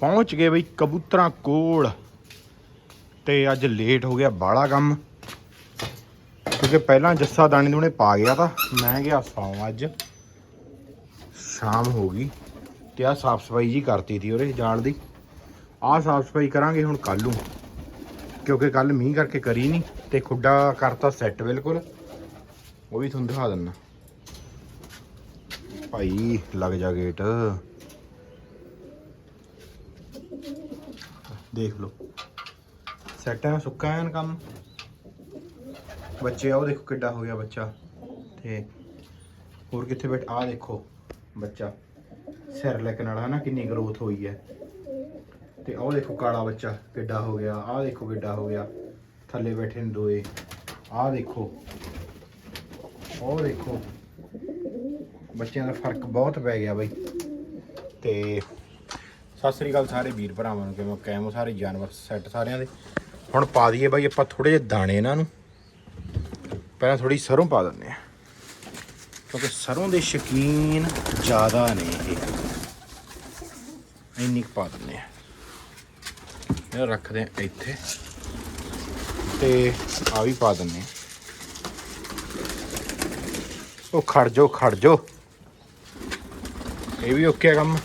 ਪਹੁੰਚ ਗਏ ਬਈ ਕਬੂਤਰਾਂ ਕੋਲ। ਤੇ ਅੱਜ ਲੇਟ ਹੋ ਗਿਆ ਬਾਲਾ ਕੰਮ। ਕਿਉਂਕਿ ਪਹਿਲਾਂ ਜੱਸਾ ਦਾਣੇ ਦੂਣੇ ਪਾ ਗਿਆ ਤਾਂ, ਮੈਂ ਗਿਆ ਸੌਂ ਅੱਜ। ਸ਼ਾਮ ਹੋ ਗਈ ਤੇ ਆ ਸਾਫ਼ ਸਫ਼ਾਈ ਜੀ ਕਰਤੀ ਤੀ ਉਹਦੇ ਜਾਲ ਦੀ। ਆਹ ਸਾਫ਼ ਸਫ਼ਾਈ ਕਰਾਂਗੇ ਹੁਣ ਕੱਲ ਨੂੰ, ਕਿਉਂਕਿ ਕੱਲ ਮੀਂਹ ਕਰਕੇ ਕਰੀ ਨਹੀਂ ਤੇ ਖੁੱਡਾ ਕਰਤਾ ਸੈੱਟ ਬਿਲਕੁਲ। ਉਹ ਵੀ ਤੁਹਾਨੂੰ ਦਿਖਾ ਦਿੰਨਾ ਭਾਈ, ਲੱਗ ਜਾ ਗੇਟ ਦੇਖ ਲਓ। ਸੈੱਟ ਹੈ, ਸੁੱਕਾ ਹੈ ਕੰਮ। ਬੱਚੇ ਉਹ ਦੇਖੋ ਕਿੱਡਾ ਹੋ ਗਿਆ ਬੱਚਾ। ਤੇ ਹੋਰ ਕਿੱਥੇ ਬੈਠ ਆ ਦੇਖੋ ਬੱਚਾ। ਸਿਰ ਲੈਕ ਨਾਲ ਨਾ ਕਿੰਨੀ ਗਰੋਥ ਹੋਈ ਹੈ। ਤੇ ਆਹ ਦੇਖੋ ਕਾਲਾ ਬੱਚਾ, ਕਿੱਡਾ ਹੋ ਗਿਆ। ਆਹ ਦੇਖੋ ਕਿੱਡਾ ਹੋ ਗਿਆ। ਥੱਲੇ ਬੈਠੇ ਨੇ ਦੋਏ। ਆਹ ਦੇਖੋ। ਉਹ ਦੇਖੋ। ਬੱਚਿਆਂ ਦਾ ਫ਼ਰਕ ਬਹੁਤ ਪੈ ਗਿਆ ਬਈ। ਤੇ ਸਤਿ ਸ੍ਰੀ ਅਕਾਲ ਸਾਰੇ ਵੀਰ ਭਰਾਵਾਂ ਨੂੰ, ਕਿਵੇਂ ਕੈਮੋ ਸਾਰੇ ਜਾਨਵਰ ਸੈੱਟ ਸਾਰਿਆਂ ਦੇ? ਹੁਣ ਪਾ ਦਈਏ ਬਾਈ ਆਪਾਂ ਥੋੜੇ ਜਿਹੇ ਦਾਣੇ ਇਹਨਾਂ ਨੂੰ। ਪਹਿਲਾਂ ਥੋੜੀ ਸਰੋਂ ਪਾ ਦਿੰਦੇ ਆ ਕਿਉਂਕਿ ਸਰੋਂ ਦੇ ਸ਼ੌਕੀਨ ਜ਼ਿਆਦਾ ਨੇ ਇਹ। ਇੰਨੀ ਕੁ ਪਾ ਦਿੰਦੇ ਆ ਇਹ ਰੱਖਦੇ ਆ ਇੱਥੇ। ਤੇ ਆ ਵੀ ਪਾ ਦਿੰਦੇ ਆ ਉਹ ਖੜ ਜੋ ਖੜ ਜੋ ਇਹ ਵੀ ਓਕੇ ਆ ਕੰਮ।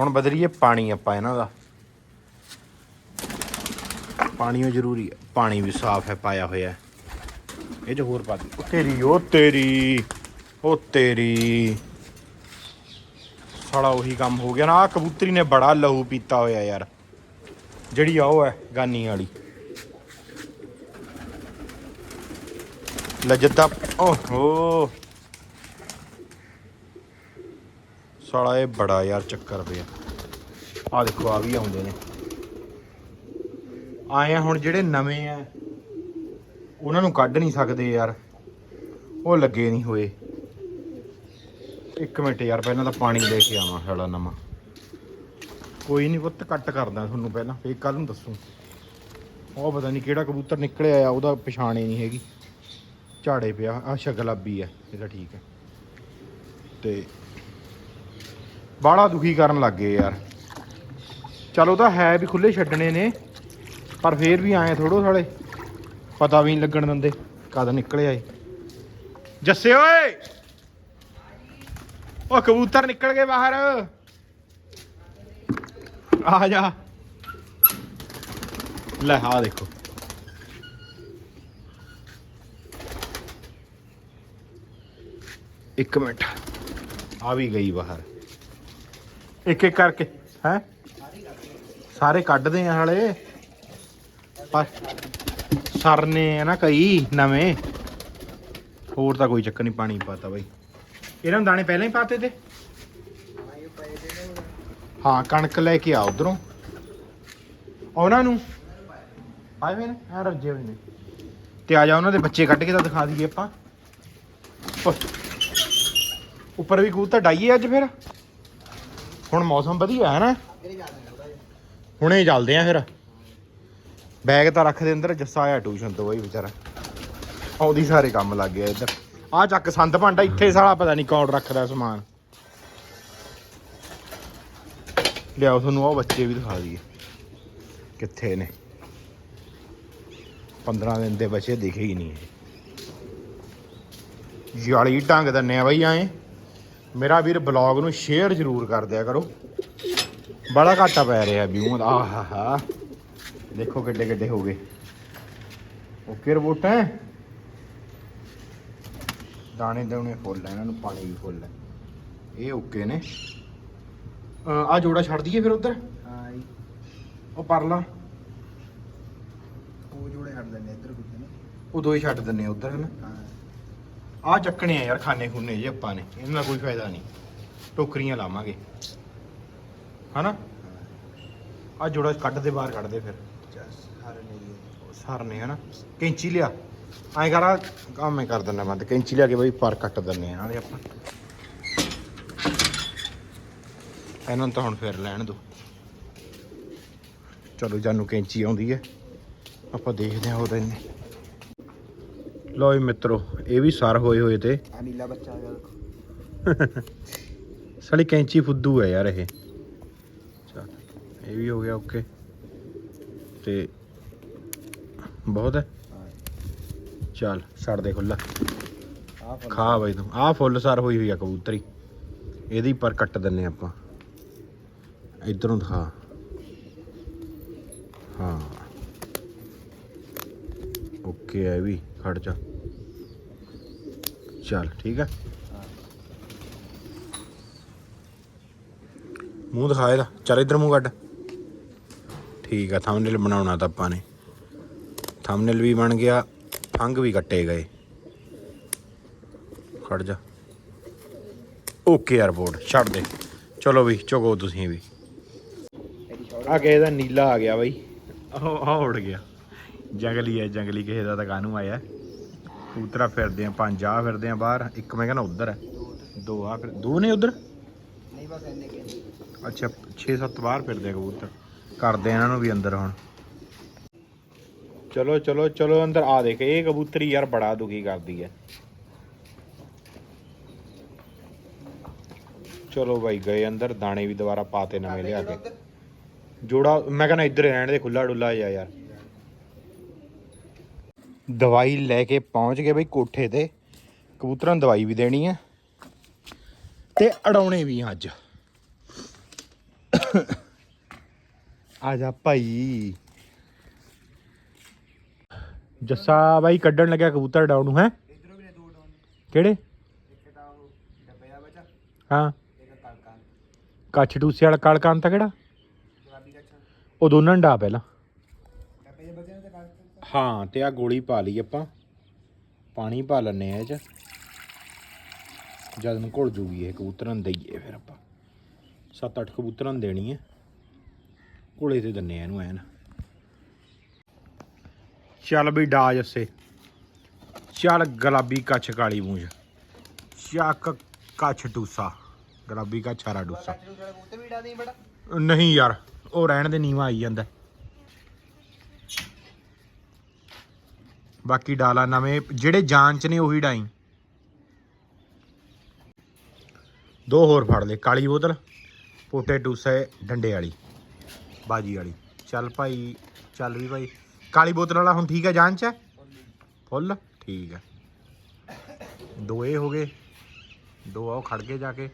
ਹੁਣ ਬਦਲੀਏ ਪਾਣੀ ਆਪਾਂ ਇਹਨਾਂ ਦਾ। ਪਾਣੀ ਉਹ ਜ਼ਰੂਰੀ ਹੈ। ਪਾਣੀ ਵੀ ਸਾਫ਼ ਹੈ, ਪਾਇਆ ਹੋਇਆ ਇਹ ਚ ਹੋਰ ਪਾ ਦੇ। ਤੇਰੀ, ਉਹ ਤੇਰੀ ਉਹ ਤੇਰੀ। ਸਾਲਾ ਉਹੀ ਕੰਮ ਹੋ ਗਿਆ ਨਾ। ਆ ਕਬੂਤਰੀ ਨੇ ਬੜਾ ਲਹੂ ਪੀਤਾ ਹੋਇਆ ਯਾਰ। ਜਿਹੜੀ ਆ ਉਹ ਹੈ, ਗਾਨੀ ਵਾਲੀ। ਲਜਦਾ ਓਹੋ। ਸਾਲਾ ਇਹ ਬੜਾ ਯਾਰ ਚੱਕਰ ਪਿਆ। ਆ ਦੇਖੋ ਆ ਵੀ ਆਉਂਦੇ ਨੇ। ਆਏ ਆ ਹੁਣ ਜਿਹੜੇ ਨਵੇਂ ਆ, ਉਹਨਾਂ ਨੂੰ ਕੱਢ ਨਹੀਂ ਸਕਦੇ ਯਾਰ। ਉਹ ਲੱਗੇ ਨਹੀਂ ਹੋਏ। ਇੱਕ ਮਿੰਟ ਯਾਰ, ਪਹਿਲਾਂ ਤਾਂ ਪਾਣੀ ਲੈ ਕੇ ਆਵਾਂ, ਸਾਲਾ ਨਵਾਂ। ਕੋਈ ਨਹੀਂ ਪੁੱਤ, ਕੱਟ ਕਰਦਾ ਤੁਹਾਨੂੰ ਪਹਿਲਾਂ, ਫੇਰ ਕੱਲ ਨੂੰ ਦੱਸੂ। ਉਹ ਪਤਾ ਨਹੀਂ ਕਿਹੜਾ ਕਬੂਤਰ ਨਿਕਲਿਆ ਆ, ਉਹਦਾ ਪਛਾਣ ਹੀ ਨਹੀਂ ਹੈਗੀ। ਝਾੜੇ ਪਿਆ ਅੱਛਾ ਗੁਲਾਬੀ ਆ ਇਹਦਾ ਠੀਕ ਹੈ ਤੇ ਬਾਹਲਾ ਦੁਖੀ ਕਰਨ ਲੱਗ ਗਏ ਯਾਰ। ਚਲੋ ਤਾਂ ਹੈ ਵੀ ਖੁੱਲੇ ਛੱਡਣੇ ਨੇ, ਪਰ ਫੇਰ ਵੀ ਆਏ ਥੋੜੋ ਸਾਲੇ। ਪਤਾ ਵੀ ਨਹੀਂ ਲੱਗਣ ਦਿੰਦੇ ਕਦ ਨਿਕਲੇ ਆਏ। ਜੱਸੇ ਓਏ! ਉਹ ਕਬੂਤਰ ਨਿਕਲ ਗਏ ਬਾਹਰ। ਆ ਜਾ। ਲੈ ਆ ਦੇਖੋ। ਇੱਕ ਮਿੰਟ। ਆ ਵੀ ਗਈ ਬਾਹਰ। ਇੱਕ ਇੱਕ ਕਰਕੇ, ਹੈ? ਸਾਰੇ ਕੱਢਦੇ ਆ ਹਾਲੇ। ਪਰ ਸਰਨੇ ਆ ਨਾ ਕਈ ਨਵੇਂ। ਹੋਰ ਤਾਂ ਕੋਈ ਚੱਕਰ ਨਹੀਂ ਪਾਣੀ ਪਾਤਾ ਬਾਈ। ਇਹਨਾਂ ਨੂੰ ਦਾਣੇ ਪਹਿਲਾਂ ਹੀ ਪਾਤੇ ਤੇ? ਹਾਂ, ਕਣਕ ਲੈ ਕੇ ਆ ਉਧਰੋਂ। ਉਹਨਾਂ ਨੂੰ? ਆਏ ਹੋਏ ਨੇ ਆ ਰੱਜੇ ਹੋਏ ਨੇ। ਤੇ ਆ ਜਾ, ਉਹਨਾਂ ਦੇ ਬੱਚੇ ਕੱਢ ਕੇ ਤਾਂ ਦਿਖਾ ਦਈਏ ਆਪਾਂ। ਉੱਪਰ ਵੀ ਕਬੂਤਰ ਡਾਈਏ ਅੱਜ ਫਿਰ? ਹੁਣ ਮੌਸਮ ਵਧੀਆ ਹੈ ਨਾ? ਹੁਣੇ ਚੱਲਦੇ ਆ ਫਿਰ। ਬੈਗ ਤਾਂ ਰੱਖ ਦੇ ਅੰਦਰ, ਜੱਸਾ ਆਇਆ ਟਿਊਸ਼ਨ ਤੋਂ ਬਈ ਵਿਚਾਰਾ। ਆਉਂਦੀ ਸਾਰੇ ਕੰਮ ਲੱਗ ਗਿਆ ਇੱਧਰ। ਆ ਚੱਕ ਸੰਦ ਭਾਂਡਾ, ਇੱਥੇ ਸਾਲਾ ਪਤਾ ਨਹੀਂ ਕੌਣ ਰੱਖਦਾ ਸਮਾਨ। ਲਿਆਓ ਤੁਹਾਨੂੰ ਉਹ ਬੱਚੇ ਵੀ ਦਿਖਾ ਦਈਏ। ਕਿੱਥੇ ਨੇ? 15 ਦਿਨ ਦੇ ਬੱਚੇ ਦਿਖੇ ਹੀ ਨਹੀਂ। ਇਹ ਜਾਲੀ ਢੰਗ ਦੰਨੇ ਆ ਬਈ ਆਏ ਮੇਰਾ ਵੀਰ ਬਲੌਗ ਨੂੰ ਸ਼ੇਅਰ ਜ਼ਰੂਰ ਕਰ ਦਿਆ ਕਰੋ। ਬੜਾ ਘਾਟਾ ਪੈ ਰਿਹਾ ਵਿਊ ਦਾ। ਆਹਾਹਾ ਦੇਖੋ ਕਿੱਡੇ ਕਿੱਡੇ ਹੋ ਗਏ। ਓਕੇ ਹੈ। ਦਾਣੇ ਦਾਣੇ ਫੁੱਲ ਇਹਨਾਂ ਨੂੰ ਪਾਣੀ ਵੀ ਫੁੱਲ ਹੈ। ਇਹ ਓਕੇ ਨੇ। ਆ ਜੋੜਾ ਛੱਡ ਦਈਏ ਫਿਰ ਉਧਰ। ਹਾਂ ਉਹ ਪਰਲਾ। ਉਹ ਜੋੜੇ ਛੱਡ ਦਿੰਦੇ ਇੱਧਰ ਕੁੱਤੇ ਨੇ। ਉਹ ਦੋ ਹੀ ਛੱਡ ਦਿੰਨੇ ਉਧਰ ਹਨ ਹਾਂ। ਆ ਚੱਕਣੇ ਆ ਯਾਰ ਖਾਣੇ ਖੁੰਨੇ ਜੇ ਆਪਾਂ ਨੇ ਇਹਨਾਂ ਦਾ ਕੋਈ ਫਾਇਦਾ ਨਹੀਂ। ਟੋਕਰੀਆਂ ਲਾਵਾਂਗੇ। ਹਨਾ? ਆ ਜੋੜਾ ਕੱਢ ਦੇ ਬਾਹਰ ਕੱਢ ਦੇ ਫਿਰ। ਚਸ ਹਰ ਨਹੀਂ ਸਰ ਨੇ ਹਨਾ? ਕੈਂਚੀ ਲਿਆ। ਐਂ ਕਰ ਕੰਮ ਮੈਂ ਕਰ ਦਿੰਦਾ ਬੰਦ। ਕੈਂਚੀ ਲਿਆ ਕੇ ਬਈ ਪਰ ਕੱਟ ਦਿੰਨੇ ਆ ਨਾਲੇ ਆਪਾਂ। ਇਹਨਾਂ ਨੂੰ ਤਾਂ ਹੁਣ ਫੇਰ ਲੈਣ ਦੋ। ਚਲੋ ਜਾਨੂੰ ਕੈਂਚੀ ਆਉਂਦੀ ਹੈ। ਆਪਾਂ ਦੇਖਦੇ ਹਾਂ ਉਹਦੇ ਨੇ। ਲੋ ਜੀ ਮਿੱਤਰੋ ਇਹ ਵੀ ਸਰ ਹੋਏ ਹੋਏ ਤੇ। ਆ ਨੀਲਾ ਬੱਚਾ ਆ ਦੇਖੋ। ਸਾਲੀ ਕੈਂਚੀ ਫੁੱਦੂ ਹੈ ਯਾਰ ਇਹ। ਚੱਲ ਇਹ ਵੀ ਹੋ ਗਿਆ ਓਕੇ। ਤੇ ਬਹੁਤ ਹੈ। ਹਾਂ। ਚੱਲ ਛੱਡ ਦੇ ਖੁੱਲਾ ਆ ਫਲ ਖਾ ਬਾਈ ਤੂੰ। ਆਹ ਫੁੱਲ ਸਰ ਹੋਈ ਹੋਈ ਆ ਕਬੂਤਰੀ। ਇਹਦੀ ਪਰ ਕੱਟ ਦਿੰਨੇ ਆਪਾਂ। ਇਧਰੋਂ ਦਿਖਾ। ਹਾਂ। ਓਕੇ ਆ ਇਹ ਵੀ। ਖੜ ਜਾ। ਚੱਲ, ਠੀਕ ਆ ਮੂੰਹ ਦਿਖਾ ਇਹਦਾ। ਚੱਲ ਇਧਰ ਮੂੰਹ ਕੱਢ। ਠੀਕ ਆ ਥੰਬਨੇਲ ਬਣਾਉਣਾ ਤਾਂ ਆਪਾਂ ਨੇ। ਥੰਬਨੇਲ ਵੀ ਬਣ ਗਿਆ, ਫੰਗ ਵੀ ਕੱਟੇ ਗਏ। ਖੜ ਜਾ। ਓਕੇ 에어ਪੋਰਟ ਛੱਡ ਦੇ। ਚਲੋ ਵੀ ਚੁਗੋ ਤੁਸੀਂ ਵੀ। ਆ ਕੇ ਦਾ ਨੀਲਾ ਆ ਗਿਆ ਬਾਈ। ਉਹ ਆ ਉੜ ਗਿਆ। ਜੰਗਲੀ ਹੈ ਜੰਗਲੀ ਕਿਸੇ ਦਾ ਤਾਂ ਕਾਹਨੂੰ ਆਇਆ? ਕਬੂਤਰਾ ਫਿਰਦੇ ਆ ਪੰਜ ਆ ਫਿਰਦੇ ਆ ਬਾਹਰ ਇੱਕ ਮੈਂ ਕਹਿੰਦਾ ਉਧਰ ਹੈ। ਦੋ ਆ ਫਿਰ ਦੋ ਨੇ ਉਧਰ? ਨਹੀਂ ਬਸ ਇੰਨੇ ਕਿ ਅੱਛਾ 6-7 ਬਾਹਰ ਫਿਰਦੇ ਆ ਕਬੂਤਰ। ਕਰਦੇ ਆ ਇਹਨਾਂ ਨੂੰ ਵੀ ਅੰਦਰ ਹੁਣ। ਚਲੋ ਚਲੋ ਚਲੋ ਅੰਦਰ ਆ ਦੇਖ ਇਹ ਕਬੂਤਰੀ ਯਾਰ ਬੜਾ ਦੁਖੀ ਕਰਦੀ ਹੈ। ਚਲੋ ਬਾਈ ਗਏ ਅੰਦਰ ਦਾਣੇ ਵੀ ਦੁਬਾਰਾ ਪਾਤੇ ਨਵੇਂ ਲਿਆ ਕੇ। ਜੋੜਾ ਮੈਂ ਕਹਿੰਦਾ ਇੱਧਰ ਰਹਿਣ ਦੇ ਖੁੱਲਾ ਡੁੱਲਾ ਜਾ ਯਾਰ। ਦਵਾਈ ਲੈ ਕੇ ਪਹੁੰਚ ਗਏ ਬਈ ਕੋਠੇ ਤੇ। ਕਬੂਤਰਾਂ ਨੂੰ ਦਵਾਈ ਵੀ ਦੇਣੀ ਹੈ ਤੇ ਅੜਾਉਣੇ ਵੀ ਆ ਅੱਜ। ਆ ਜਾ ਭਾਈ। ਜੱਸਾ ਬਾਈ ਕੱਢਣ ਲੱਗਿਆ ਕਬੂਤਰ ਡਾਉਣ ਨੂੰ ਹੈ? ਇਧਰੋਂ ਵੀ ਨੇ ਦੋ ਡਾਉਨ ਕਿਹੜੇ? ਇੱਕ ਤਾਂ ਉਹ ਡੱਬੇ ਦਾ ਬਚਾ ਹਾਂ। ਇੱਕ ਕਲਕਾਂ। ਕੱਛ ਟੂਸੇ ਵਾਲਾ ਕਾਲਕਾਂ ਤਾਂ ਕਿਹੜਾ? ਕੱਛਾ। ਉਹ ਦੋਨਾਂ ਨੂੰ ਡਾ ਪਹਿਲਾਂ ਡੱਬੇ ਦੇ ਬਚੇ ਨੇ ਤੇ ਕਲਕਾਂ ਹਾਂ ਤੇ ਆ ਗੋਲੀ ਪਾ ਲਈ ਆਪਾਂ। ਪਾਣੀ ਪਾ ਲੈਣੇ ਆ ਇਹ ਚ। ਜਦ ਨੂੰ ਘੁਲ ਜੂਗੀ ਇਹ ਕਬੂਤਰਾਂ ਨੂੰ ਦਈਏ ਫਿਰ ਆਪਾਂ। ਸੱਤ ਅੱਠ ਕਬੂਤਰਾਂ ਨੂੰ ਦੇਣੀ ਹੈ। ਘੋਲੇ ਤੇ ਦਿੰਨੇ ਆ ਇਹਨੂੰ ਐਨ। ਚੱਲ ਵੀ ਡਾ ਜੱਸੇ ਚੱਲ ਗੁਲਾਬੀ ਕੱਛ ਕਾਲੀ ਪੂੰਛ ਚੱਕ ਕੱਛ ਟੂਸਾ ਗੁਲਾਬੀ ਕੱਛ ਹਰਾ ਟੂਸਾ ਨਹੀਂ ਯਾਰ ਉਹ ਰਹਿਣ ਦੇ ਨੀਵਾ ਆਈ ਜਾਂਦਾ। ਬਾਕੀ ਡਾਲਾ ਨਵੇਂ ਜਿਹੜੇ ਜਾਂਚ ਨੇ ਉਹੀ ਡਾਈ। ਦੋ ਹੋਰ ਫੜ ਲੈ ਕਾਲੀ ਬੋਤਲ ਪੋਟੇ ਟੂਸੇ ਡੰਡੇ ਵਾਲੀ ਬਾਜੀ ਵਾਲੀ। ਚੱਲ ਭਾਈ ਚੱਲ ਵੀ ਭਾਈ। ਕਾਲੀ ਬੋਤਲ ਵਾਲਾ ਹੁਣ ਠੀਕ ਹੈ ਜਾਂਚ ਹੈ ਫੁੱਲ ਠੀਕ ਹੈ ਦੋ ਇਹ ਹੋ ਗਏ ਦੋ ਆ ਉਹ ਖੜ ਕੇ ਜਾ ਕੇ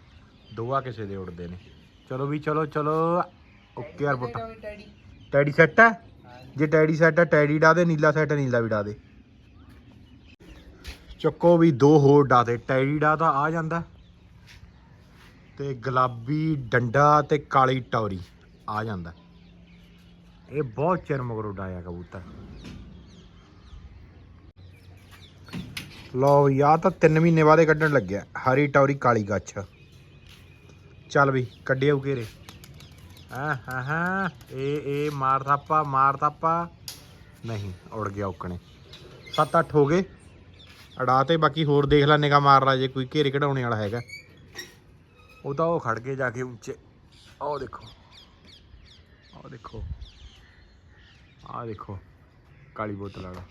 ਦੋ ਆ ਕਿਸੇ ਦੇ ਉੜਦੇ ਨੇ। ਚਲੋ ਵੀ ਚਲੋ ਚਲੋ ਓਕੇ ਯਾਰ ਬੁੱਟਾ ਟੈਡੀ ਸੈੱਟ ਹੈ ਜੇ ਟੈਡੀ ਸੈੱਟ ਹੈ ਟੈਡੀ ਡਾ ਦੇ ਨੀਲਾ ਸੈੱਟ ਨੀਲਾ ਵੀ ਡਾ ਦੇ। ਚੱਕੋ ਵੀ ਦੋ ਹੋਰ ਡਾ ਤੇ ਟੈਰੀ ਡਾ ਤਾਂ ਆ ਜਾਂਦਾ। ਤੇ ਗੁਲਾਬੀ ਡੰਡਾ ਤੇ ਕਾਲੀ ਟੌਰੀ ਆ ਜਾਂਦਾ। ਇਹ ਬਹੁਤ ਚਿਰ ਮਗਰੋਂ ਡਾਇਆ ਕਬੂਤਰ। ਲਓ ਯਾ ਤਾਂ 3 ਮਹੀਨੇ ਬਾਅਦ ਇਹ ਕੱਢਣ ਲੱਗਿਆ। ਹਰੀ ਟੌਰੀ, ਕਾਲੀ ਗੱਛ। ਚੱਲ ਵੀ, ਕੱਢਿਆ ਘੇਰੇ। ਹਾਂ ਹਾਂ ਹਾਂ, ਇਹ ਇਹ ਮਾਰ ਥਾਪਾ ਮਾਰ ਥਾਪਾ। ਨਹੀਂ, ਉੜ ਗਿਆ ਉਕਣੇ। 7-8 ਹੋ ਗਏ। ਅੜਾ ਤੇ ਬਾਕੀ ਹੋਰ ਦੇਖ ਲੈ ਨਿਗਾ ਮਾਰ ਲਾ ਜੇ ਕੋਈ ਘੇਰੇ ਕਢਾਉਣੇ ਵਾਲਾ ਹੈਗਾ। ਉਹ ਤਾਂ ਉਹ ਖੜ ਕੇ ਜਾ ਕੇ ਉੱਚੇ। ਆਹ ਦੇਖੋ। ਆਹ ਦੇਖੋ। ਆਹ ਦੇਖੋ। ਕਾਲੀ ਬੋਤਲ ਵਾਲਾ।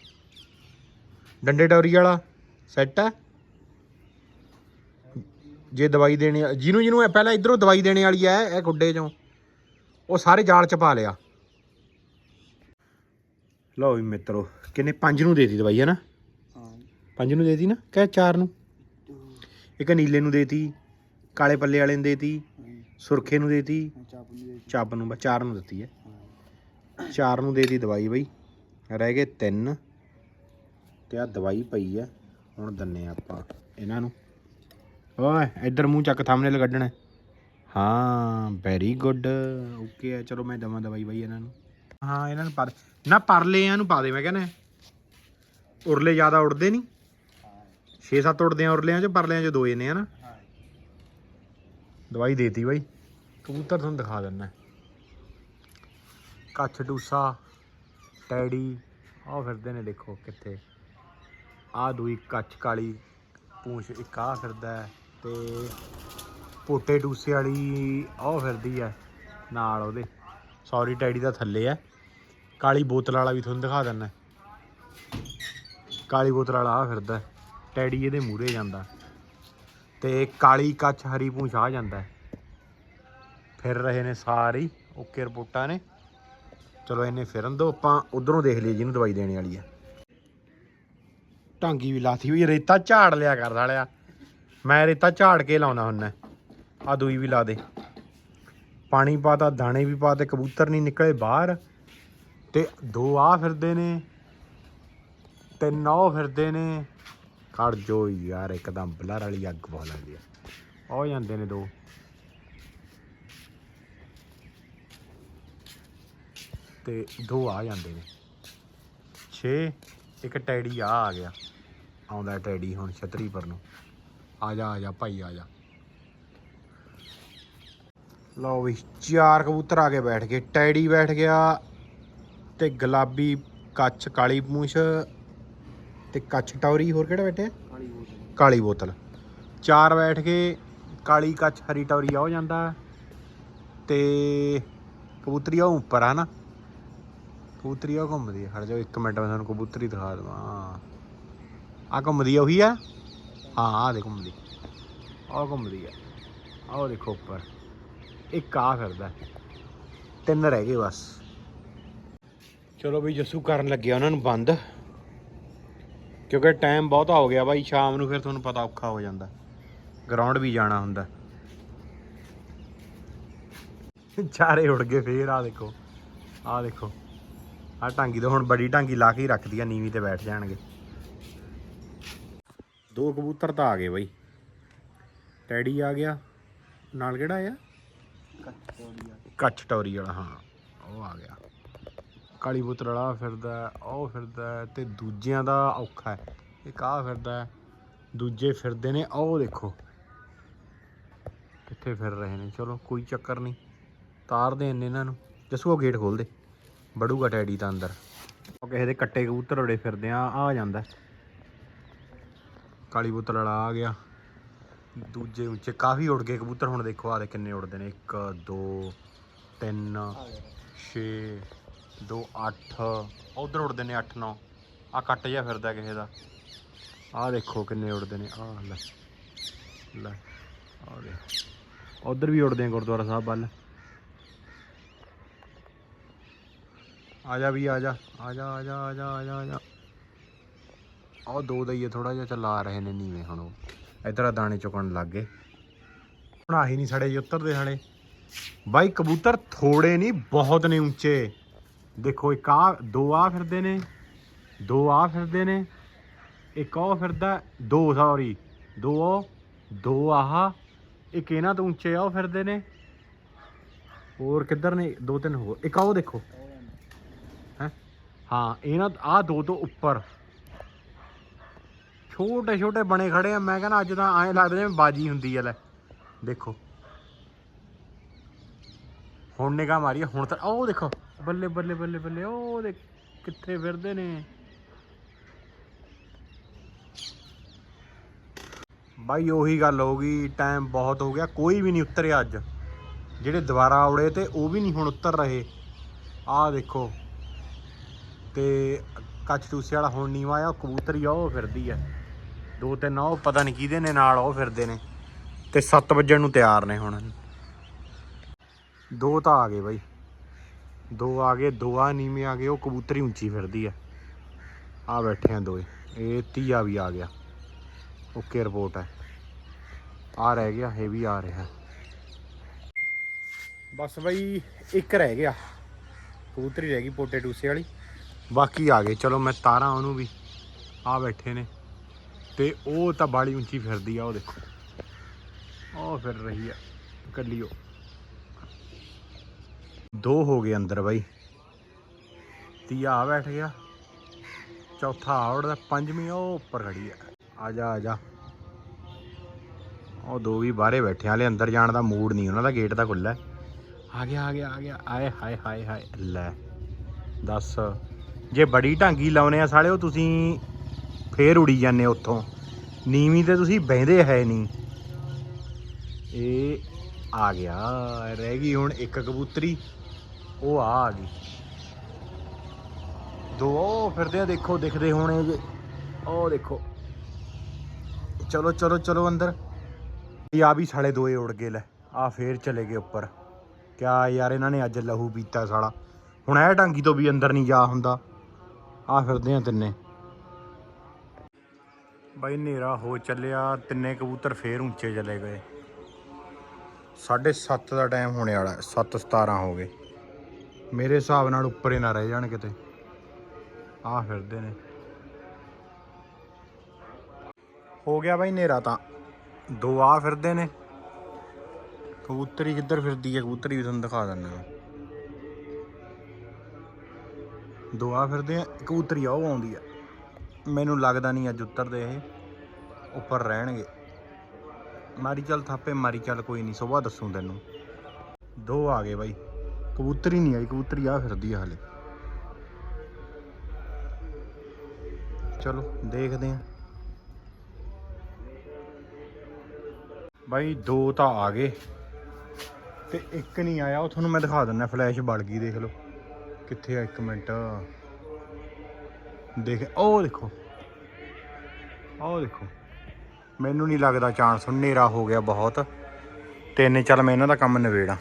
ਡੰਡੇ ਡੌਰੀ ਵਾਲਾ ਸੈੱਟ ਹੈ ਜੇ ਦਵਾਈ ਦੇਣੀ ਜਿਹਨੂੰ ਜਿਹਨੂੰ ਪਹਿਲਾਂ ਇਧਰੋਂ ਦਵਾਈ ਦੇਣੇ ਵਾਲੀ ਹੈ ਇਹ ਗੁੱਡੇ ਚੋਂ। ਉਹ ਸਾਰੇ ਜਾਲ ਚ ਪਾ ਲਿਆ। ਲਓ ਵੀ ਮਿੱਤਰੋ, ਕਿੰਨੇ ਪੰਜ ਨੂੰ ਦੇਤੀ ਦਵਾਈ, ਹੈ ਨਾ? ਪੰਜ ਨੂੰ ਦੇਤੀ ਨਾ, ਕਹਿ ਚਾਰ ਨੂੰ। ਇੱਕ ਨੀਲੇ ਨੂੰ ਦੇਤੀ, ਕਾਲੇ ਪੱਲੇ ਵਾਲੇ ਨੂੰ ਦੇਤੀ, ਸੁਰਖੇ ਨੂੰ ਦੇਤੀ, ਚਾਪ ਨੂੰ ਨੂੰ ਬਸ ਚਾਰ ਨੂੰ ਦਿੱਤੀ ਹੈ। ਚਾਰ ਨੂੰ ਦੇਤੀ ਦਵਾਈ ਬਈ। ਰਹਿ ਗਏ ਤਿੰਨ, ਤੇ ਆ ਦਵਾਈ ਪਈ ਹੈ, ਹੁਣ ਦੰਨੇ ਆਪਾਂ ਇਹਨਾਂ ਨੂੰ। ਓਏ, ਇੱਧਰ ਮੂੰਹ ਚੱਕ ਥੰਬਨੇਲ ਕੱਢਣਾ ਹਾਂ। ਵੈਰੀ ਗੁੱਡ ਓਕੇ ਆ ਚਲੋ ਮੈਂ ਦਵਾਂ ਦਵਾਈ ਬਈ ਇਹਨਾਂ ਨੂੰ। ਹਾਂ, ਇਹਨਾਂ ਨੂੰ ਪਰ ਨਾ, ਪਰਲੇ ਨੂੰ ਪਾ ਦੇ, ਮੈਂ ਕਹਿੰਦਾ। ਉਰਲੇ ਜ਼ਿਆਦਾ ਉੜਦੇ ਨਹੀਂ। 6-7 ਉੜਦੇ ਆ ਉਰਲਿਆਂ ਚ ਪਰਲਿਆਂ ਚ ਦੋ ਹੀ ਨੇ। ਹਨਾ ਹਾਂ ਦਵਾਈ ਦੇਤੀ ਬਾਈ। ਕਬੂਤਰ ਤੁਹਾਨੂੰ ਦਿਖਾ ਦਿੰਦਾ। ਕੱਛ ਟੂਸਾ ਟੈਡੀ ਆਹ ਫਿਰਦੇ ਨੇ ਦੇਖੋ ਕਿੱਥੇ। ਆਹ ਦੂਈ ਕੱਛ ਕਾਲੀ ਪੂੰਛ ਇੱਕ ਆਹ ਫਿਰਦਾ ਤੇ ਪੋਟੇ ਟੂਸੇ ਵਾਲੀ ਆਹ ਫਿਰਦੀ ਹੈ ਨਾਲ ਉਹਦੇ। ਸੌਰੀ ਟੈਡੀ ਦਾ ਥੱਲੇ ਹੈ। ਕਾਲੀ ਬੋਤਲ ਵਾਲਾ ਵੀ ਤੁਹਾਨੂੰ ਦਿਖਾ ਦਿੰਦਾ। ਕਾਲੀ ਬੋਤਲ ਵਾਲਾ ਆ ਫਿਰਦਾ। ਟੈਡੀ ਇਹਦੇ ਮੂਹਰੇ ਜਾਂਦਾ। ਤੇ ਕਾਲੀ ਕੱਛ ਹਰੀ ਪੂੰਛ ਆ ਜਾਂਦਾ। ਫਿਰ ਰਹੇ ਨੇ ਸਾਰੇ ਓਕੇ ਰਿਪੋਰਟਾਂ ਨੇ। ਚਲੋ ਇਹਨੇ ਫਿਰਨ ਦੋ, ਆਪਾਂ ਉਧਰੋਂ ਦੇਖ ਲਈਏ ਜਿਹਨੂੰ ਦਵਾਈ ਦੇਣੀ ਵਾਲੀ ਆ। ਟਾਂਗੀ ਵੀ ਲਾਥੀ ਹੋਈ ਰੇਤਾ ਝਾੜ ਲਿਆ ਕਰ ਸਾਲਿਆ। ਮੈਂ ਰੇਤਾ ਝਾੜ ਕੇ ਲਾਉਣਾ ਹੁੰਨਾ। ਆ ਦੂਈ ਵੀ ਲਾ ਦੇ। ਪਾਣੀ ਪਾਤਾ ਦਾਣੇ ਵੀ ਪਾਤੇ ਕਬੂਤਰ ਨਹੀਂ ਨਿਕਲੇ ਬਾਹਰ। ਤੇ ਦੋ ਆ ਫਿਰਦੇ ਨੇ। ਤਿੰਨ ਉਹ ਫਿਰਦੇ ਨੇ। ਖੜ ਜੋ ਯਾਰ, ਇੱਕਦਮ ਬਲਰ ਵਾਲੀ ਅੱਗ ਬਹੁਤ ਲੱਗਦੀ ਆ। ਉਹ ਜਾਂਦੇ ਨੇ ਦੋ। ਤੇ ਦੋ ਆ ਜਾਂਦੇ ਨੇ। 6 ਇੱਕ ਟੈਡੀ ਆ ਆ ਗਿਆ। ਆਉਂਦਾ ਟੈਡੀ ਹੁਣ ਛਤਰੀ ਪਰ ਨੂੰ। ਆ ਜਾ ਆ ਜਾ ਭਾਈ, ਆ ਜਾ। ਲਓ ਵੀ, ਚਾਰ ਕਬੂਤਰ ਆ ਕੇ ਬੈਠ ਗਏ। ਟੈਡੀ ਬੈਠ ਗਿਆ ਤੇ ਗੁਲਾਬੀ ਕੱਚ ਕਾਲੀ ਪੂੰਛ ਤੇ ਕੱਚ ਟੌਰੀ ਹੋਰ ਕਿਹੜਾ ਬੈਠਿਆ ਕਾਲੀ ਬੋਤਲ। ਕਾਲੀ ਬੋਤਲ। ਚਾਰ ਬੈਠ ਕੇ ਕਾਲੀ ਕੱਚ ਹਰੀ ਟੌਰੀ ਆ ਹੋ ਜਾਂਦਾ। ਤੇ ਕਬੂਤਰੀ ਉਹ ਉੱਪਰ ਆ ਨਾ। ਕਬੂਤਰੀ ਉਹ ਘੁੰਮਦੀ ਆ। ਖੜ ਜਾਓ ਇੱਕ ਮਿੰਟ ਮੈਂ ਤੁਹਾਨੂੰ ਕਬੂਤਰੀ ਦਿਖਾ ਦਵਾਂ। ਆ ਘੁੰਮਦੀ ਆ ਉਹੀ ਆ? ਹਾਂ ਆ ਦੇ ਘੁੰਮਦੀ। ਉਹ ਘੁੰਮਦੀ ਆ। ਆਹ ਦੇਖੋ ਉੱਪਰ। ਇੱਕ ਆ ਫਿਰਦਾ। ਤਿੰਨ ਰਹਿ ਗਏ ਬਸ। ਚਲੋ ਵੀ ਜੱਸੂ ਕਰਨ ਲੱਗਿਆ ਉਹਨਾਂ ਨੂੰ ਬੰਦ। ਕਿਉਂਕਿ ਟਾਈਮ ਬਹੁਤਾ ਹੋ ਗਿਆ ਬਾਈ ਸ਼ਾਮ ਨੂੰ ਫਿਰ ਤੁਹਾਨੂੰ ਪਤਾ ਔਖਾ ਹੋ ਜਾਂਦਾ। ਗਰਾਊਂਡ ਵੀ ਜਾਣਾ ਹੁੰਦਾ। ਚਾਰੇ ਉੜ ਗਏ ਫੇਰ ਆ ਦੇਖੋ ਆ ਦੇਖੋ। ਆ ਟਾਂਗੀ ਤੋਂ ਹੁਣ ਬੜੀ ਟਾਂਗੀ ਲਾ ਕੇ ਹੀ ਰੱਖਦੀ ਆ ਨੀਵੀਂ ਤੇ ਬੈਠ ਜਾਣਗੇ। ਦੋ ਕਬੂਤਰ ਤਾਂ ਆ ਗਏ ਬਾਈ। ਟੈਡੀ ਆ ਗਿਆ। ਨਾਲ ਕਿਹੜਾ ਆ। ਕੱਚ ਟੌਰੀ ਵਾਲਾ ਹਾਂ ਉਹ ਆ ਗਿਆ। ਕਾਲੀ ਬੁੱਤਰ ਵਾਲਾ ਫਿਰਦਾ ਉਹ ਫਿਰਦਾ ਤੇ ਦੂਜਿਆਂ ਦਾ ਔਖਾ ਹੈ। ਇੱਕ ਆ ਫਿਰਦਾ ਦੂਜੇ ਫਿਰਦੇ ਨੇ, ਉਹ ਦੇਖੋ ਕਿੱਥੇ ਫਿਰ ਰਹੇ ਨੇ। ਚਲੋ, ਕੋਈ ਚੱਕਰ ਨਹੀਂ। ਤਾਰਦੇ ਇਹਨਾਂ ਨੂੰ। ਜਸੂ, ਉਹ ਗੇਟ ਖੋਲ ਦੇ। ਬੜੂਗਾ ਟੈਡੀ ਤਾਂ ਅੰਦਰ। ਉਹ ਕਿਸੇ ਦੇ ਕੱਟੇ ਕਬੂਤਰ ਉੜੇ ਫਿਰਦੇ ਆ ਆ ਜਾਂਦਾ ਕਾਲੀ ਬੁੱਤਰ ਵਾਲਾ ਆ ਗਿਆ। ਦੂਜੇ ਉੱਚੇ ਕਾਫੀ ਉੜ ਗਏ ਕਬੂਤਰ। ਹੁਣ ਦੇਖੋ ਆ ਦੇ ਕਿੰਨੇ ਉੜਦੇ ਨੇ। 1 2 3 6 2 8 ਉਧਰ ਉੜਦੇ ਨੇ 8 9 ਆ ਕੱਟ ਜਿਹਾ ਫਿਰਦਾ ਕਿਸੇ ਦਾ। ਆ ਦੇਖੋ ਕਿੰਨੇ ਉੜਦੇ ਨੇ। ਆ ਲੈ ਲੈ ਆ ਦੇ ਉਧਰ ਵੀ ਉੜਦੇ ਆ ਗੁਰਦੁਆਰਾ ਸਾਹਿਬ ਵੱਲ। ਆ ਜਾ ਵੀ, ਆ ਜਾ ਆ ਜਾ ਆ ਜਾ ਆ ਜਾ ਆ ਜਾ ਆ ਜਾ। ਉਹ ਦੋ ਦਈਏ ਥੋੜਾ ਜਿਹਾ, ਚਲਾ ਰਹੇ ਨੇ ਨੀਵੇਂ ਹੁਣ ਉਹ। ਇਧਰ ਆ ਦਾਣੇ ਚੁਕਣ ਲੱਗ ਗਏ। ਹੁਣ ਆਹੀ ਨਹੀਂ ਸੜੇ ਜੀ ਉੱਤਰਦੇ ਹਲੇ। ਬਾਈ ਕਬੂਤਰ ਥੋੜੇ ਨਹੀਂ ਬਹੁਤ ਨੇ ਉੱਚੇ। ਦੇਖੋ, ਇੱਕ ਆ ਦੋ ਆ ਫਿਰਦੇ ਨੇ, ਦੋ ਆ ਫਿਰਦੇ ਨੇ, ਇੱਕ ਉਹ ਫਿਰਦਾ, ਦੋ ਸੌਰੀ ਦੋ ਉਹ, ਦੋ ਆਹ, ਇੱਕ ਇਹਨਾਂ ਤੋਂ ਉੱਚੇ ਆ ਉਹ ਫਿਰਦੇ ਨੇ। ਹੋਰ ਕਿੱਧਰ ਨੇ? ਦੋ ਤਿੰਨ ਹੋਰ। ਇੱਕ ਆ ਦੇਖੋ। ਹੈ? ਹਾਂ, ਇਹਨਾਂ ਆ ਦੋ ਤੋਂ ਉੱਪਰ। ਛੋਟੇ ਛੋਟੇ ਬਣੇ ਖੜੇ ਆ। ਮੈਂ ਕਹਿੰਦਾ ਅੱਜ ਤਾਂ ਐਂ ਲੱਗਦਾ ਜਿਵੇਂ ਬਾਜੀ ਹੁੰਦੀ ਆ ਲੈ। ਦੇਖੋ। ਹੁਣ ਨਿਗਾਹ ਮਾਰੀ ਹੁਣ ਤਾਂ ਉਹ ਦੇਖੋ। ਬੱਲੇ ਬੱਲੇ ਬੱਲੇ ਬੱਲੇ, ਉਹ ਦੇ ਕਿੱਥੇ ਫਿਰਦੇ ਨੇ। ਬਾਈ, ਉਹੀ ਗੱਲ ਹੋ ਗਈ ਟਾਈਮ ਬਹੁਤ ਹੋ ਗਿਆ, ਕੋਈ ਵੀ ਨਹੀਂ ਉਤਰਿਆ ਅੱਜ। ਜਿਹੜੇ ਦੁਬਾਰਾ ਉੜੇ ਤੇ ਉਹ ਵੀ ਨਹੀਂ ਹੁਣ ਉਤਰ ਰਹੇ। ਆਹ ਦੇਖੋ। ਤੇ ਕੱਚ ਟੂਸੇ ਵਾਲਾ ਹੁਣ ਨੀਵਾ ਆ ਉਹ ਕਬੂਤਰੀ ਆ, ਉਹ ਫਿਰਦੀ ਆ। ਦੋ ਤਿੰਨ ਉਹ ਪਤਾ ਨਹੀਂ ਕਿਹਦੇ ਨੇ ਨਾਲ, ਉਹ ਫਿਰਦੇ ਨੇ। ਤੇ 7 ਵਜਣ ਨੂੰ ਤਿਆਰ ਨੇ ਹੁਣ। ਦੋ ਤਾਂ ਆ ਗਏ ਬਾਈ। ਦੋ ਆ ਗਏ, ਦੋ ਆ ਨੀਵੇਂ ਆ ਗਏ, ਉਹ ਕਬੂਤਰੀ ਉੱਚੀ ਫਿਰਦੀ ਆ। ਆ ਬੈਠੇ ਆ ਦੋਏ, ਇਹ ਤੀਆ ਵੀ ਆ ਗਿਆ। ਓਕੇ, ਰਿਪੋਰਟ ਹੈ। ਆ ਰਹਿ ਗਿਆ, ਇਹ ਵੀ ਆ ਰਿਹਾ। ਬਸ ਬਾਈ, ਇੱਕ ਰਹਿ ਗਿਆ। ਕਬੂਤਰੀ ਰਹਿ ਗਈ ਪੋਟੇ ਟੂਸੇ ਵਾਲੀ। ਬਾਕੀ ਆ ਗਏ, ਚਲੋ ਮੈਂ ਤਾਰਾਂ ਉਹਨੂੰ ਵੀ। ਆ ਬੈਠੇ ਨੇ। ਤੇ ਉਹ ਤਾਂ ਬਾਲੀ ਉੱਚੀ ਫਿਰਦੀ ਆ, ਉਹ ਦੇਖੋ। ਉਹ ਫਿਰ ਰਹੀ ਆ ਕੱਲੀ ਉਹ। ਦੋ ਹੋ ਗਏ ਅੰਦਰ ਬਾਈ। ਤੀਆ ਆ ਬੈਠ ਗਿਆ। ਚੌਥਾ ਆਉੜਦਾ ਪੰਜਵੀਂ ਉਹ ਉੱਪਰ ਖੜੀ ਆ। ਆ ਜਾ ਆ ਜਾ। ਉਹ ਦੋ ਵੀ ਬਾਹਰੇ ਬੈਠੇ ਆ, ਅੰਦਰ ਜਾਣ ਦਾ ਮੂਡ ਨਹੀਂ ਉਹਨਾਂ ਦਾ ਗੇਟ ਤਾਂ ਖੁੱਲਾ ਹੈ। ਆ ਗਿਆ ਆ ਗਿਆ ਆ ਗਿਆ। ਆਏ ਹਾਏ ਹਾਏ ਹਾਏ। ਲੈ ਦੱਸ। ਜੇ ਬੜੀ ਢਾਂਗੀ ਲਾਉਨੇ ਆ ਸਾਲੇ ਉਹ ਤੁਸੀਂ ਫੇਰ ਉੜੀ ਜਾਂਦੇ ਉੱਥੋਂ। ਨੀਵੀਂ ਤੇ ਤੁਸੀਂ ਬਹਿੰਦੇ ਹੈ ਨਹੀਂ। ਇਹ ਆ ਗਿਆ। ਰਹਿ ਗਈ ਹੁਣ ਇੱਕ ਕਬੂਤਰੀ। ਉਹ ਆ ਆ ਗਈ। ਦੋ, ਉਹ ਫਿਰਦੇ ਆ, ਦੇਖੋ, ਦਿਖਦੇ ਹੋਣੇ ਜੇ। ਉਹ ਦੇਖੋ। ਚਲੋ ਚਲੋ ਚਲੋ ਅੰਦਰ। ਇਹ ਆ ਵੀ ਸਾਲੇ ਦੋਏ ਉੜ ਗਏ, ਲੈ। ਆ ਫੇਰ ਚਲੇ ਗਏ ਉੱਪਰ। ਕਿਆ ਯਾਰ, ਇਹਨਾਂ ਨੇ ਅੱਜ ਲਹੂ ਪੀਤਾ ਸਾਲਾ। ਹੁਣ ਇਹ ਟਾਂਗੀ ਤੋਂ ਵੀ ਅੰਦਰ ਨਹੀਂ ਜਾ ਹੁੰਦਾ। ਆ ਫਿਰਦੇ ਆ ਤਿੰਨੇ। ਬਾਈ, ਹਨੇਰਾ ਹੋ ਚੱਲਿਆ। ਤਿੰਨੇ ਕਬੂਤਰ ਫੇਰ ਉੱਚੇ ਚਲੇ ਗਏ। 7:30 ਦਾ ਟਾਈਮ ਹੋਣੇ ਵਾਲਾ। 7:17 ਹੋ ਗਏ। ਮੇਰੇ ਹਿਸਾਬ ਨਾਲ ਉੱਪਰ ਨਾ ਰਹਿ ਜਾਣ ਕਿਤੇ। ਆ ਫਿਰਦੇ ਨੇ। ਹੋ ਗਿਆ ਬਾਈ ਹਨੇਰਾ ਤਾਂ। ਦੋ ਆ ਫਿਰਦੇ ਨੇ। ਕਬੂਤਰੀ ਕਿੱਧਰ ਫਿਰਦੀ ਹੈ? ਕਬੂਤਰੀ ਵੀ ਤੁਹਾਨੂੰ ਦਿਖਾ ਦਿੰਦਾ ਮੈਂ ਦੋ ਆ ਫਿਰਦੇ ਆ। ਕਬੂਤਰੀ ਆ, ਉਹ ਆਉਂਦੀ ਆ। ਮੈਨੂੰ ਲੱਗਦਾ ਨਹੀਂ ਅੱਜ ਉੱਤਰਦੇ ਇਹ। ਉੱਪਰ ਰਹਿਣਗੇ। ਮਾਰੀ ਚੱਲ ਥਾਪੇ, ਮਾਰੀ ਚੱਲ ਕੋਈ ਨਹੀਂ। ਸਵੇਰ ਦੱਸੂ ਤੈਨੂੰ। ਦੋ ਆ ਗਏ ਬਾਈ। ਕਬੂਤਰੀ ਨਹੀਂ ਆਈ, ਕਬੂਤਰੀ ਆ ਫਿਰਦੀ ਆ ਹਲੇ। ਚਲੋ, ਦੇਖਦੇ ਆ ਬਾਈ, ਦੋ ਤਾਂ ਆ ਗਏ ਤੇ ਇੱਕ ਨਹੀਂ ਆਇਆ। ਉਹ ਤੁਹਾਨੂੰ ਮੈਂ ਦਿਖਾ ਦਿੰਦਾ, ਫਲੈਸ਼ ਬਲ ਗਈ, ਦੇਖ ਲਓ। ਕਿੱਥੇ ਆ, ਇੱਕ ਮਿੰਟ। ਦੇਖ, ਉਹ ਦੇਖੋ। ਉਹ ਦੇਖੋ। ਮੈਨੂੰ ਨਹੀਂ ਲੱਗਦਾ, ਚਾਂਸ, ਹਨੇਰਾ ਹੋ ਗਿਆ ਬਹੁਤ। ਤੇ ਇੰਨੇ, ਚੱਲ ਮੈਂ ਇਹਨਾਂ ਦਾ ਕੰਮ ਨਿਬੇੜਾਂ।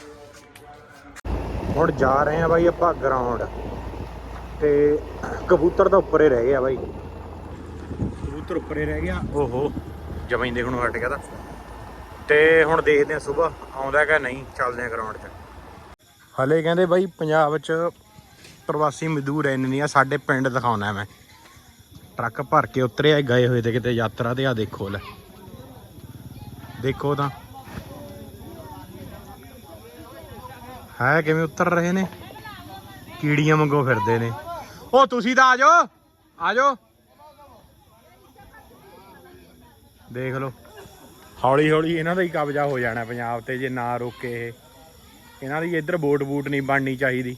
ਹੁਣ ਜਾ ਰਹੇ ਆ ਬਾਈ ਆਪਾਂ ਗਰਾਊਂਡ ਤੇ ਕਬੂਤਰ ਤਾਂ ਉੱਪਰੇ ਰਹਿ ਗਿਆ ਬਾਈ। ਕਬੂਤਰ ਉੱਪਰੇ ਰਹਿ ਗਿਆ। ਓਹੋ ਜਮਾਂ ਹੀ ਦੇਖਣ ਨੂੰ ਹਟ ਗਿਆ ਤਾਂ। ਤੇ ਹੁਣ ਦੇਖਦੇ ਆ ਸਵੇਰ ਆਉਂਦਾ ਕਿ ਨਹੀਂ ਚੱਲਦੇ ਆ ਗਰਾਊਂਡ 'ਚ ਹਲੇ ਕਹਿੰਦੇ ਬਾਈ ਪੰਜਾਬ 'ਚ ਪ੍ਰਵਾਸੀ ਮਜ਼ਦੂਰ ਇੰਨੇ ਨਹੀਂ ਆ ਸਾਡੇ ਪਿੰਡ ਦਿਖਾਉਣਾ ਮੈਂ। ਟਰੱਕ ਭਰ ਕੇ ਉਤਰਿਆ ਗਏ ਹੋਏ ਤੇ ਕਿਤੇ ਯਾਤਰਾ ਤੇ ਆ ਦੇਖੋ ਲੈ। ਦੇਖੋ ਤਾਂ। ਹੈ, ਕਿਵੇਂ ਉਤਰ ਰਹੇ ਨੇ? ਕੀੜੀਆਂ ਵਾਂਗੂ ਫਿਰਦੇ ਨੇ। ਉਹ ਤੁਸੀਂ ਤਾਂ ਆ ਜਾਓ। ਆ ਜਾਓ। ਦੇਖ ਲਓ। ਹੌਲੀ ਹੌਲੀ ਇਹਨਾਂ ਦਾ ਹੀ ਕਬਜ਼ਾ ਹੋ ਜਾਣਾ ਪੰਜਾਬ ਤੇ, ਜੇ ਨਾ ਰੋਕੇ ਇਹ। ਇਹਨਾਂ ਦੀ ਇੱਧਰ ਵੋਟ ਬੂਟ ਨਹੀਂ ਬਣਨੀ ਚਾਹੀਦੀ।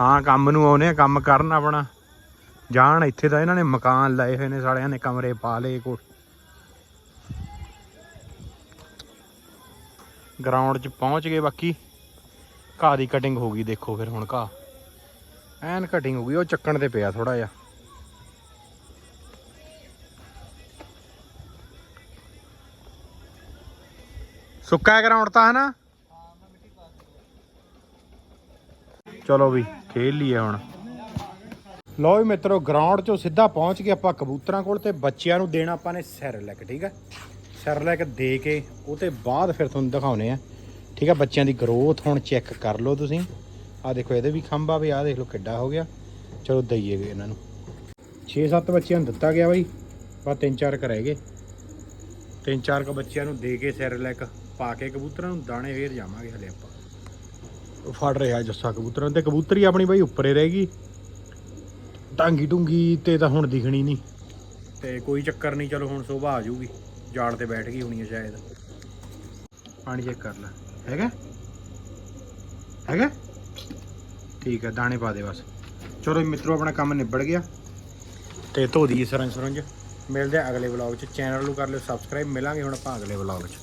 ਹਾਂ, ਕੰਮ ਨੂੰ ਆਉਨੇ ਆ, ਕੰਮ ਕਰਨ ਆਪਣਾ। ਜਾਣ, ਇੱਥੇ ਤਾਂ ਇਹਨਾਂ ਨੇ ਮਕਾਨ ਲਏ ਹੋਏ ਨੇ ਸਾਲਿਆਂ ਨੇ, ਕਮਰੇ ਪਾ ਲਏ ਕੋ ਗਰਾਊਂਡ 'ਚ ਪਹੁੰਚ ਗਏ ਬਾਕੀ। ਘਾਹ ਦੀ ਕਟਿੰਗ ਹੋ ਗਈ, ਦੇਖੋ ਫਿਰ ਹੁਣ ਘਾਹ। ਐਨ ਕਟਿੰਗ ਹੋ ਗਈ, ਉਹ ਚੱਕਣ ਤੇ ਪਿਆ ਥੋੜਾ ਜਿਹਾ। ਸੁੱਕਾ ਗਰਾਊਂਡ ਤਾਂ ਹੈ ਨਾ ਚਲੋ ਵੀ, ਖੇਲ ਲਈਏ ਹੁਣ। ਲੋ ਵੀ ਮਿੱਤਰੋ ਗਰਾਊਂਡ 'ਚੋਂ ਸਿੱਧਾ ਪਹੁੰਚ ਗਏ ਆਪਾਂ ਕਬੂਤਰਾਂ ਕੋਲ ਤੇ ਬੱਚਿਆਂ ਨੂੰ ਦੇਣਾ ਆਪਾਂ ਨੇ ਸੈਰਲੈਕ ਠੀਕ ਹੈ? ਸੈਰਲੈਕ ਦੇ ਕੇ ਉਹ ਤੇ ਬਾਅਦ ਫਿਰ ਤੁਹਾਨੂੰ ਦਿਖਾਉਨੇ ਆ। ਠੀਕ ਆ, ਬੱਚਿਆਂ ਦੀ ਗਰੋਥ ਹੁਣ ਚੈੱਕ ਕਰ ਲਓ ਤੁਸੀਂ। ਆ ਦੇਖੋ, ਇਹਦੇ ਵੀ ਖੰਭ ਆ ਵੀ ਆ ਦੇਖ ਲਓ ਕਿੱਡਾ ਹੋ ਗਿਆ। ਚਲੋ ਦਈਏ ਵੀ ਇਹਨਾਂ ਨੂੰ। 6-7 ਬੱਚਿਆਂ ਨੂੰ ਦਿੱਤਾ ਗਿਆ ਬਾਈ। ਬਸ 3-4 ਕ ਰਹਿ ਗਏ। 3-4 ਕ ਬੱਚਿਆਂ ਨੂੰ ਦੇ ਕੇ ਸੈਰਲੈਕ ਪਾ ਕੇ ਕਬੂਤਰਾਂ ਨੂੰ ਦਾਣੇ ਫੇਰ ਜਾਵਾਂਗੇ ਹਲੇ ਆਪਾਂ। ਫੜ ਰਿਹਾ ਜੱਸਾ ਕਬੂਤਰਾਂ ਤੇ। ਕਬੂਤਰੀ ਆਪਣੀ ਬਾਈ ਉੱਪਰੇ ਰਹਿ ਗਈ। ਟਾਂਗੀ ਟੁੰਗੀ ਤੇ ਤਾਂ ਹੁਣ ਦਿਖਣੀ ਨਹੀਂ। ਤੇ ਕੋਈ ਚੱਕਰ ਨਹੀਂ, ਚਲੋ ਹੁਣ ਸੋਭਾ ਆ ਜਾਊਗੀ। ਜਾਲ ਤੇ ਬੈਠ ਗਈ ਹੋਣੀ ਹੈ ਸ਼ਾਇਦ। ਪਾਣੀ ਚੈੱਕ ਕਰ ਲੈ। ਹੈਗਾ? ਹੈਗਾ? ਠੀਕ ਹੈ ਦਾਣੇ ਪਾ ਦੇ ਬਸ। ਚਲੋ ਜੀ, ਮਿੱਤਰੋ, ਆਪਣਾ ਕੰਮ ਨਿਬੜ ਗਿਆ। ਤੇ ਧੋ ਦੀ ਸਰੰਜ ਸਰੰਜ ਮਿਲਦੇ ਆ ਅਗਲੇ ਵਲੌਗ 'ਚ। ਚੈਨਲ ਨੂੰ ਕਰ ਲਿਓ ਸਬਸਕ੍ਰਾਈਬ ਮਿਲਾਂਗੇ ਹੁਣ ਆਪਾਂ ਅਗਲੇ ਵਲੌਗ 'ਚ।